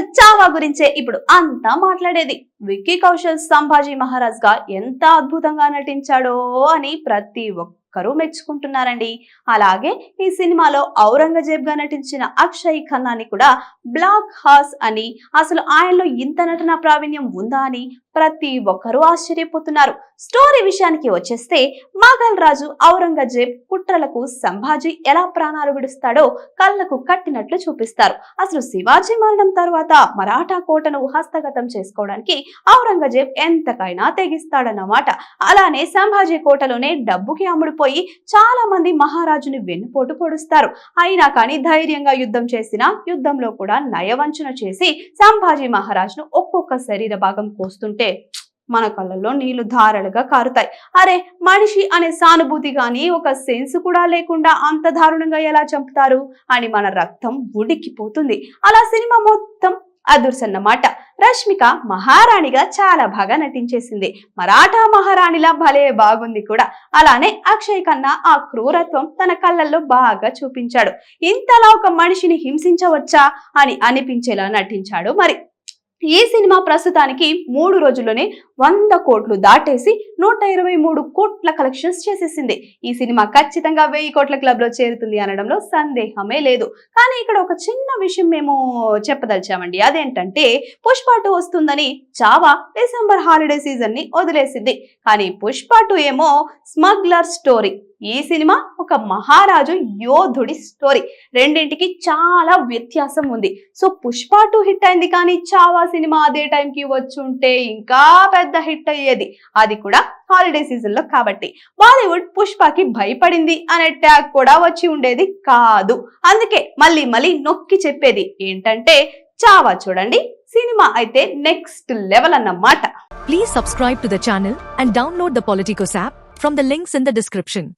చావా గురించే ఇప్పుడు అంతా మాట్లాడేది. విక్కీ కౌశల్ సంభాజీ మహారాజ్గా ఎంత అద్భుతంగా నటించాడో అని ప్రతి ఒక్క ఒక్కరూ మెచ్చుకుంటున్నారండి. అలాగే ఈ సినిమాలో ఔరంగజేబ్గా నటించిన అక్షయ్ ఖన్నాని కూడా బ్లాక్ హాస్ అని అసలు ఆయనలో ఇంత నటన ప్రావీణ్యం ఉందా అని ప్రతి ఒక్కరూ ఆశ్చర్యపోతున్నారు. స్టోరీ విషయానికి వచ్చేస్తే మొఘల్ రాజు ఔరంగజేబ్ కుట్రలకు సంభాజీ ఎలా ప్రాణాలు విడుస్తాడో కళ్ళకు కట్టినట్లు చూపిస్తారు. అసలు శివాజీ మరణం తర్వాత మరాఠా కోటను హస్తగతం చేసుకోవడానికి ఔరంగజేబ్ ఎంతకైనా తెగిస్తాడన్నమాట. అలానే సంభాజీ కోటలోనే డబ్బుకి పోయి చాలా మంది మహారాజుని వెన్నుపోటు పొడుస్తారు. అయినా కానీ ధైర్యంగా యుద్ధం చేసిన యుద్ధంలో కూడా నయవంచన చేసి సంభాజీ మహారాజును ఒక్కొక్క శరీర భాగం కోస్తుంటే మన కళ్ళల్లో నీళ్ళు ధారలుగా కారుతాయి. అరే మనిషి అనే సానుభూతి గాని ఒక సెన్స్ కూడా లేకుండా అంత దారుణంగా ఎలా చంపుతారు? అని మన రక్తం ఉడికిపోతుంది. అలా సినిమా మొత్తం అదుర్సన్నమాట. రష్మిక మహారాణిగా చాలా బాగా నటించేసింది. మరాఠా మహారాణిలా భలే బాగుంది కూడా. అలానే అక్షయ్ కన్నా ఆ క్రూరత్వం తన కళ్ళల్లో బాగా చూపించాడు. ఇంతలా ఒక మనిషిని హింసించవచ్చా అని అనిపించేలా నటించాడు మరి. ఈ సినిమా ప్రస్తుతానికి మూడు రోజుల్లోనే వంద కోట్లు దాటేసి నూట ఇరవై మూడు కోట్ల కలెక్షన్స్ చేసేసింది. ఈ సినిమా ఖచ్చితంగా వెయ్యి కోట్ల క్లబ్లో చేరుతుంది అనడంలో సందేహమే లేదు. కానీ ఇక్కడ ఒక చిన్న విషయం మేము చెప్పదలిచామండి. అదేంటంటే పుష్ప టూ వస్తుందని చావా డిసెంబర్ హాలిడే సీజన్ని వదిలేసింది. కానీ పుష్ప టూ ఏమో స్మగ్లర్ స్టోరీ. ఈ సినిమా ఒక మహారాజు యోధుడి స్టోరీ రెండింటికి చాలా వ్యత్యాసం ఉంది. సో పుష్ప టూ హిట్ అయింది కానీ చావా సినిమా అదే టైంకి వచ్చి ఉంటే ఇంకా పెద్ద హిట్ అయ్యేది. అది కూడా హాలిడే సీజన్లో కాబట్టి. బాలీవుడ్ పుష్పకి భయపడింది అనే ట్యాగ్ కూడా వచ్చి ఉండేది కాదు. అందుకే మళ్ళీ మళ్ళీ నొక్కి చెప్పేది ఏంటంటే చావా చూడండి సినిమా అయితే నెక్స్ట్ లెవెల్ అన్నమాట. Please subscribe to the channel and download the Politicos app from the links in the description